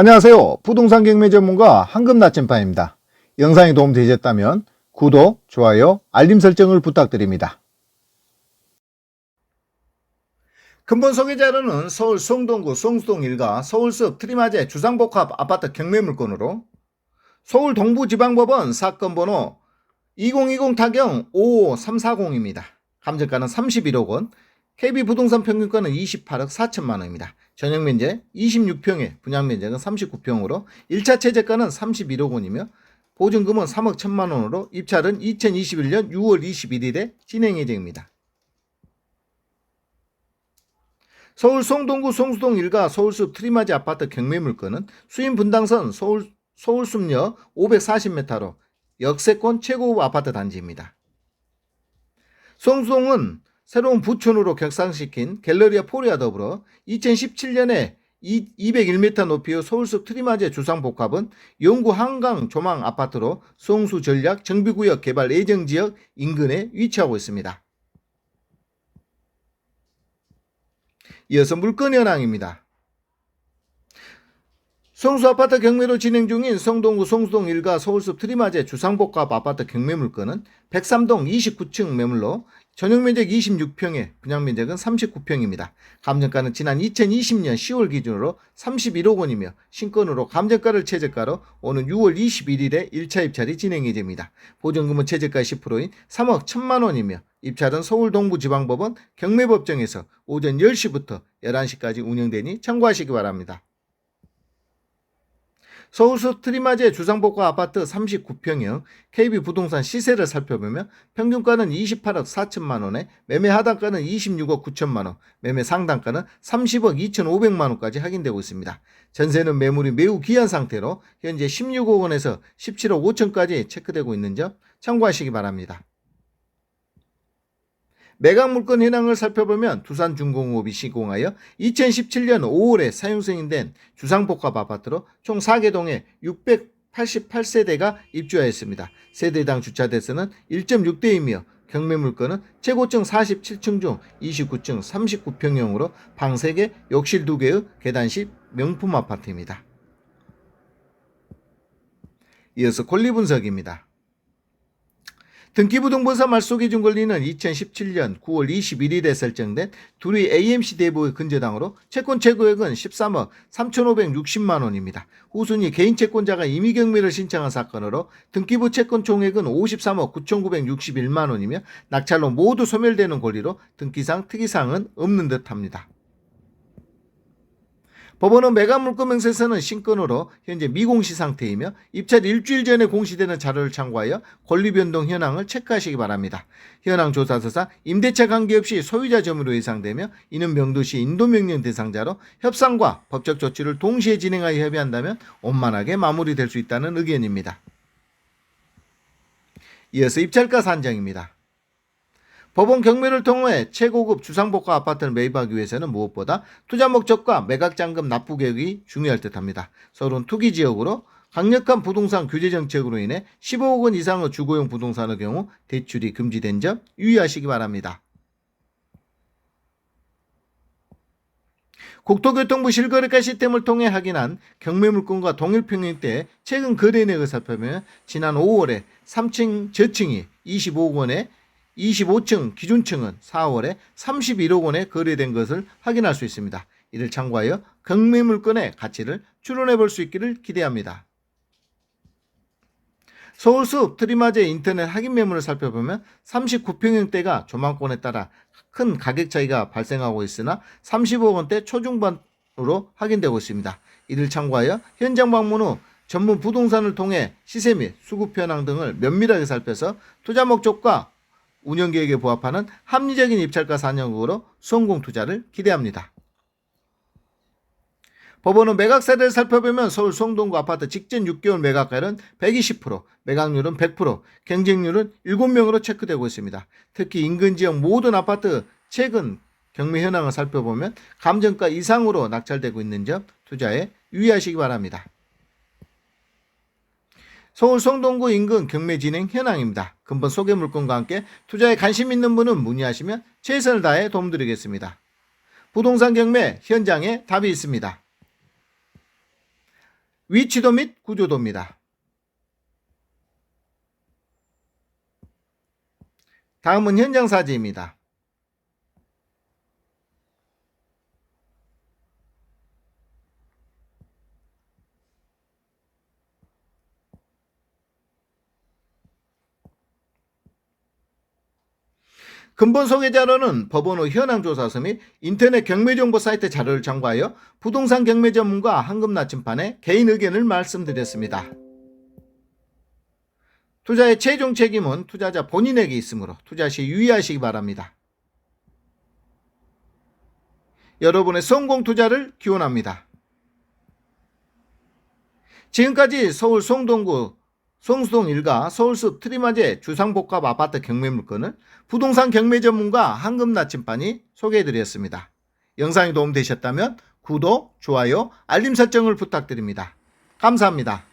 안녕하세요. 부동산 경매 전문가 황금 나침반입니다. 영상이 도움되셨다면 구독, 좋아요, 알림 설정을 부탁드립니다. 근본 소개자료는 서울 송동구 송수동 일가 서울숲 트리마제 주상복합 아파트 경매 물건으로 서울 동부지방법원 사건 번호 2020 타경 55340입니다. 감정가는 31억 원, KB 부동산 평균가는 28억 4천만 원입니다. 전용 면적 26평에 분양 면적은 39평으로 1차 최저가는 31억 원이며 보증금은 3억 1천만 원으로 입찰은 2021년 6월 21일에 진행 예정입니다. 서울 송동구 송수동 일가 서울숲 트리마지 아파트 경매 물건은 수인 분당선 서울 서울숲역 540m로 역세권 최고급 아파트 단지입니다. 송수동은 새로운 부촌으로 격상시킨 갤러리아 포리아 더불어 2017년에 201m 높이의 서울숲 트리마제 주상복합은 영구 한강 조망 아파트로 송수 전략 정비구역 개발 예정 지역 인근에 위치하고 있습니다. 이어서 물건 현황입니다. 성수 아파트 경매로 진행 중인 성동구 송수동 일가 서울숲 트리마제 주상복합 아파트 경매 물건은 103동 29층 매물로 전용 면적 26평에 분양 면적은 39평입니다. 감정가는 지난 2020년 10월 기준으로 31억 원이며 신건으로 감정가를 최저가로 오는 6월 21일에 1차 입찰이 진행 예정입니다. 보증금은 최저가 10%인 3억 1천만 원이며 입찰은 서울 동부지방법원 경매법정에서 오전 10시부터 11시까지 운영되니 참고하시기 바랍니다. 서울숲 트리마제 주상복합 아파트 39평형 KB 부동산 시세를 살펴보면 평균가는 28억 4천만 원에 매매 하단가는 26억 9천만 원, 매매 상단가는 30억 2천5백만 원까지 확인되고 있습니다. 전세는 매물이 매우 귀한 상태로 현재 16억 원에서 17억 5천까지 체크되고 있는 점 참고하시기 바랍니다. 매각 물건 현황을 살펴보면 두산중공업이 시공하여 2017년 5월에 사용 승인된 주상복합 아파트로 총 4개동에 688세대가 입주하였습니다. 세대당 주차 대수는 1.6대이며 경매 물건은 최고층 47층 중 29층 39평형으로 방 3개, 욕실 2개의 계단식 명품 아파트입니다. 이어서 권리 분석입니다. 등기부등본사 말소기준 권리는 2017년 9월 21일에 설정된 둘이 AMC 대부의 근저당으로 채권 최고액은 13억 3,560만 원입니다. 후순위 개인 채권자가 임의 경매를 신청한 사건으로 등기부 채권 총액은 53억 9,961만 원이며 낙찰로 모두 소멸되는 권리로 등기상 특이사항은 없는 듯합니다. 법원은 매각 물건 명세서는 신건으로 현재 미공시 상태이며 입찰 일주일 전에 공시되는 자료를 참고하여 권리 변동 현황을 체크하시기 바랍니다. 현황 조사서상 임대차 관계없이 소유자 점유로 예상되며 이는 명도시 인도명령 대상자로 협상과 법적 조치를 동시에 진행하여 협의한다면 원만하게 마무리될 수 있다는 의견입니다. 이어서 입찰가 산정입니다. 법원 경매를 통해 최고급 주상복합 아파트를 매입하기 위해서는 무엇보다 투자 목적과 매각 잔금 납부 계획이 중요할 듯합니다. 서울은 투기 지역으로 강력한 부동산 규제 정책으로 인해 15억 원 이상의 주거용 부동산의 경우 대출이 금지된 점 유의하시기 바랍니다. 국토교통부 실거래가 시스템을 통해 확인한 경매물건과 동일평형대 최근 거래내역을 살펴보면 지난 5월에 3층 저층이 25억 원에 25층 기준층은 4월에 31억 원에 거래된 것을 확인할 수 있습니다. 이를 참고하여 경매 물건의 가치를 추론해 볼 수 있기를 기대합니다. 서울숲 트리마제 인터넷 확인 매물을 살펴보면 39평형대가 조망권에 따라 큰 가격 차이가 발생하고 있으나 30억 원대 초중반으로 확인되고 있습니다. 이를 참고하여 현장 방문 후 전문 부동산을 통해 시세 및 수급 현황 등을 면밀하게 살펴서 투자 목적과 운영 계획에 부합하는 합리적인 입찰가 산정으로 성공 투자를 기대합니다. 법원은 매각 사례를 살펴보면 서울 송동구 아파트 직전 6개월 매각가율은 120%, 매각률은 100%, 경쟁률은 7명으로 체크되고 있습니다. 특히 인근 지역 모든 아파트 최근 경매 현황을 살펴보면 감정가 이상으로 낙찰되고 있는 점 투자에 유의하시기 바랍니다. 서울 성동구 인근 경매 진행 현황입니다. 근본 소개 물건과 함께 투자에 관심 있는 분은 문의하시면 최선을 다해 도움드리겠습니다. 부동산 경매 현장에 답이 있습니다. 위치도 및 구조도입니다. 다음은 현장 사진입니다. 근본 소개 자료는 법원 후 현황 조사서 및 인터넷 경매 정보 사이트 자료를 참고하여 부동산 경매 전문가 황금 나침판에 개인 의견을 말씀드렸습니다. 투자의 최종 책임은 투자자 본인에게 있으므로 투자 시 유의하시기 바랍니다. 여러분의 성공 투자를 기원합니다. 지금까지 서울 송동구 송수동 일가 서울숲 트리마제 주상복합 아파트 경매 물건을 부동산 경매 전문가 황금 나침반이 소개해드렸습니다. 영상이 도움되셨다면 구독, 좋아요, 알림 설정을 부탁드립니다. 감사합니다.